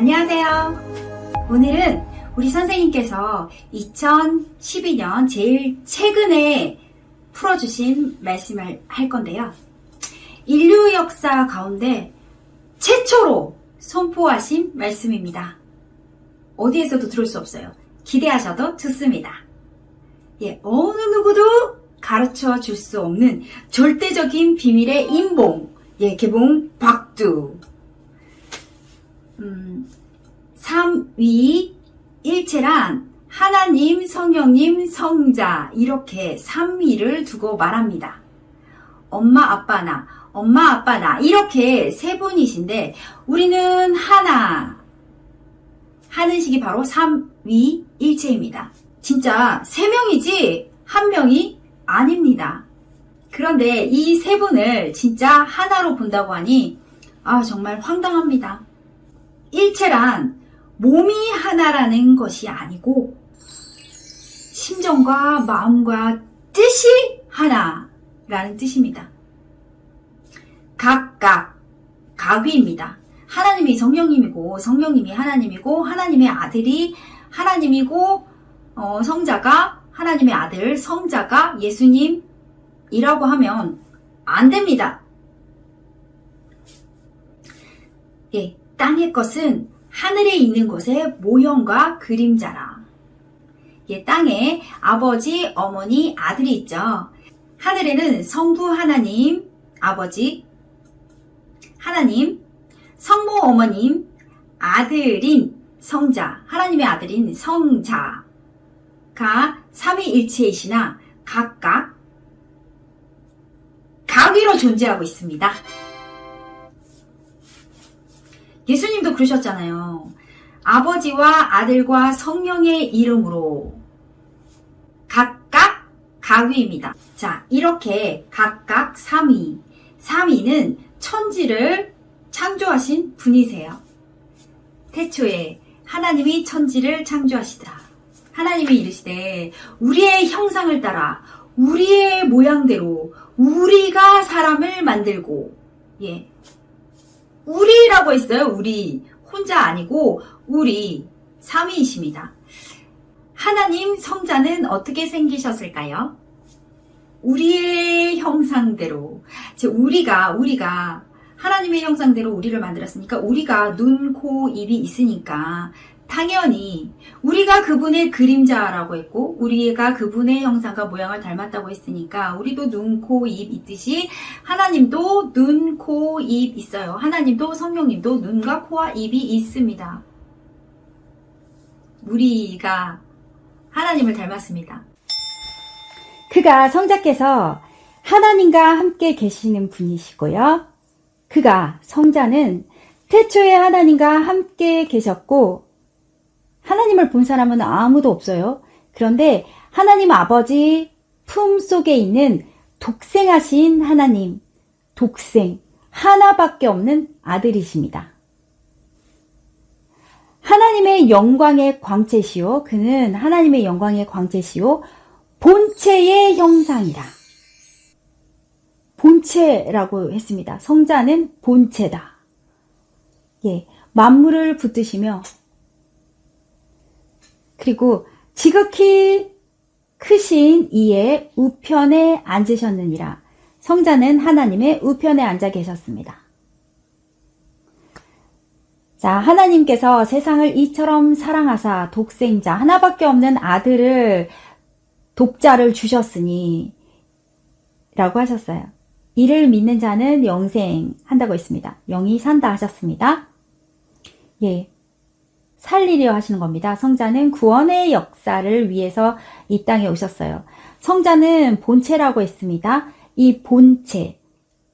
안녕하세요. 오늘은 우리 선생님께서 2012년 제일 최근에 풀어주신 말씀을 할 건데요. 인류 역사 가운데 최초로 선포하신 말씀입니다. 어디에서도 들을 수 없어요. 기대하셔도 좋습니다. 예, 어느 누구도 가르쳐 줄 수 없는 절대적인 비밀의 인봉, 예, 개봉 박두. 음, 삼위 일체란 하나님, 성령님, 성자 이렇게 삼위를 두고 말합니다. 엄마, 아빠, 나, 엄마, 아빠, 나 이렇게 세 분이신데 우리는 하나 하는 식이 바로 삼위 일체입니다. 진짜 세 명이지 한 명이 아닙니다. 그런데 이 세 분을 진짜 하나로 본다고 하니 아 정말 황당합니다. 일체란 몸이 하나라는 것이 아니고 심정과 마음과 뜻이 하나라는 뜻입니다. 각각 각위입니다. 하나님이 성령님이고 성령님이 하나님이고 하나님의 아들이 하나님이고 어, 성자가 하나님의 아들 성자가 예수님이라고 하면 안 됩니다. 예, 땅의 것은 하늘에 있는 것의 모형과 그림자라. 예, 땅에 아버지, 어머니, 아들이 있죠. 하늘에는 성부 하나님, 아버지, 하나님, 성모 어머님, 아들인 성자, 하나님의 아들인 성자가 삼위일체이시나 각각 각위로 존재하고 있습니다. 그러셨잖아요. 아버지와 아들과 성령의 이름으로 각각 가위입니다. 자, 이렇게 각각 3위. 3위는 천지를 창조하신 분이세요. 태초에 하나님이 천지를 창조하시더라. 하나님이 이르시되 우리의 형상을 따라 우리의 모양대로 우리가 사람을 만들고 예, 우리라고 했어요. 우리. 혼자 아니고 우리. 삼위이십니다. 하나님 성자는 어떻게 생기셨을까요? 우리의 형상대로. 즉, 우리가, 우리가 하나님의 형상대로 우리를 만들었으니까 우리가 눈, 코, 입이 있으니까 당연히 우리가 그분의 그림자라고 했고 우리가 그분의 형상과 모양을 닮았다고 했으니까 우리도 눈, 코, 입 있듯이 하나님도 눈, 코, 입 있어요. 하나님도 성령님도 눈과 코와 입이 있습니다. 우리가 하나님을 닮았습니다. 그가 성자께서 하나님과 함께 계시는 분이시고요. 그가 성자는 태초에 하나님과 함께 계셨고 하나님을 본 사람은 아무도 없어요. 그런데 하나님 아버지 품 속에 있는 독생하신 하나님, 독생, 하나밖에 없는 아들이십니다. 하나님의 영광의 광채시요. 그는 하나님의 영광의 광채시요. 본체의 형상이라. 본체라고 했습니다. 성자는 본체다. 예, 만물을 붙드시며 그리고 지극히 크신 이의 우편에 앉으셨느니라. 성자는 하나님의 우편에 앉아 계셨습니다. 자, 하나님께서 세상을 이처럼 사랑하사 독생자 하나밖에 없는 아들을 독자를 주셨으니 라고 하셨어요. 이를 믿는 자는 영생 한다고 했습니다. 영이 산다 하셨습니다. 예. 살리려 하시는 겁니다. 성자는 구원의 역사를 위해서 이 땅에 오셨어요. 성자는 본체라고 했습니다. 이 본체.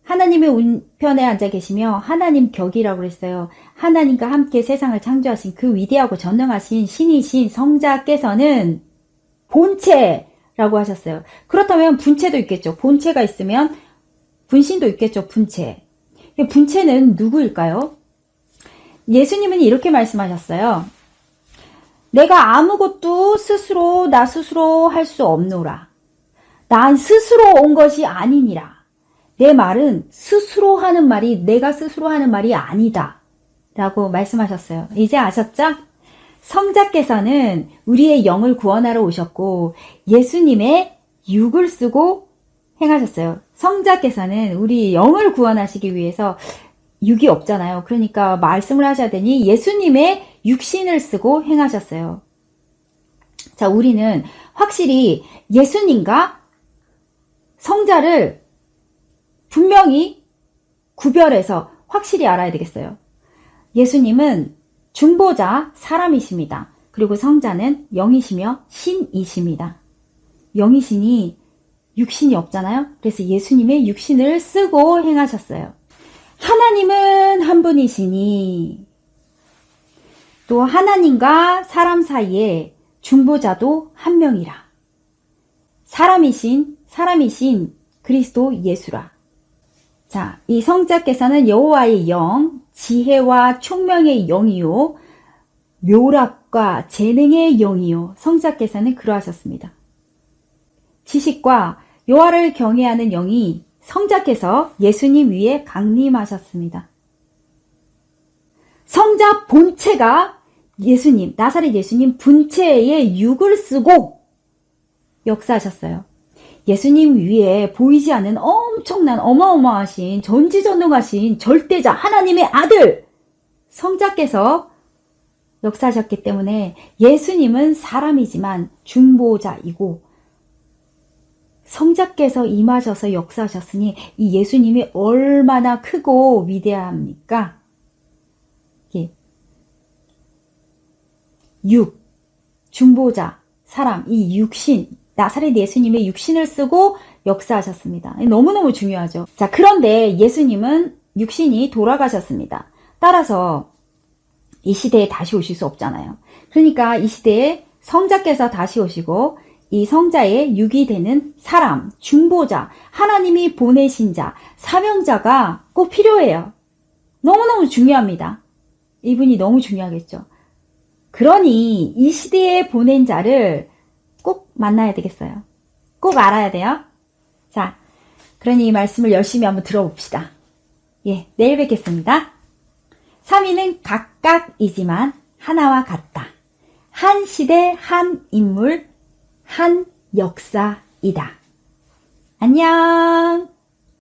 하나님의 우편에 앉아 계시며 하나님 격이라고 했어요. 하나님과 함께 세상을 창조하신 그 위대하고 전능하신 신이신 성자께서는 본체라고 하셨어요. 그렇다면 분체도 있겠죠. 본체가 있으면 분신도 있겠죠. 분체. 분체는 누구일까요? 예수님은 이렇게 말씀하셨어요. 내가 아무것도 스스로 나 스스로 할 수 없노라. 난 스스로 온 것이 아니니라. 내 말은 스스로 하는 말이 내가 스스로 하는 말이 아니다. 라고 말씀하셨어요. 이제 아셨죠? 성자께서는 우리의 영을 구원하러 오셨고 예수님의 육을 쓰고 행하셨어요. 성자께서는 우리 영을 구원하시기 위해서 육이 없잖아요. 그러니까 말씀을 하셔야 되니 예수님의 육신을 쓰고 행하셨어요. 자, 우리는 확실히 예수님과 성자를 분명히 구별해서 확실히 알아야 되겠어요. 예수님은 중보자 사람이십니다. 그리고 성자는 영이시며 신이십니다. 영이신이 육신이 없잖아요. 그래서 예수님의 육신을 쓰고 행하셨어요. 하나님은 한 분이시니 또 하나님과 사람 사이에 중보자도 한 명이라. 사람이신 사람이신 그리스도 예수라. 자, 이 성자께서는 여호와의 영, 지혜와 총명의 영이요, 묘락과 재능의 영이요. 성자께서는 그러하셨습니다. 지식과 여호와를 경외하는 영이 성자께서 예수님 위에 강림하셨습니다. 성자 본체가 예수님, 나사렛 예수님 분체의 육을 쓰고 역사하셨어요. 예수님 위에 보이지 않는 엄청난 어마어마하신 전지전능하신 절대자 하나님의 아들 성자께서 역사하셨기 때문에 예수님은 사람이지만 중보자이고 성자께서 임하셔서 역사하셨으니 이 예수님이 얼마나 크고 위대합니까? 예. 육, 중보자, 사람, 이 육신, 나사렛 예수님의 육신을 쓰고 역사하셨습니다. 너무너무 중요하죠. 자, 그런데 예수님은 육신이 돌아가셨습니다. 따라서 이 시대에 다시 오실 수 없잖아요. 그러니까 이 시대에 성자께서 다시 오시고 이 성자의 육이 되는 사람, 중보자, 하나님이 보내신 자, 사명자가 꼭 필요해요. 너무너무 중요합니다. 이분이 너무 중요하겠죠. 그러니 이 시대에 보낸 자를 꼭 만나야 되겠어요. 꼭 알아야 돼요. 자, 그러니 이 말씀을 열심히 한번 들어봅시다. 예, 내일 뵙겠습니다. 3위는 각각이지만 하나와 같다. 한 시대, 한 인물, 한 역사이다. 안녕!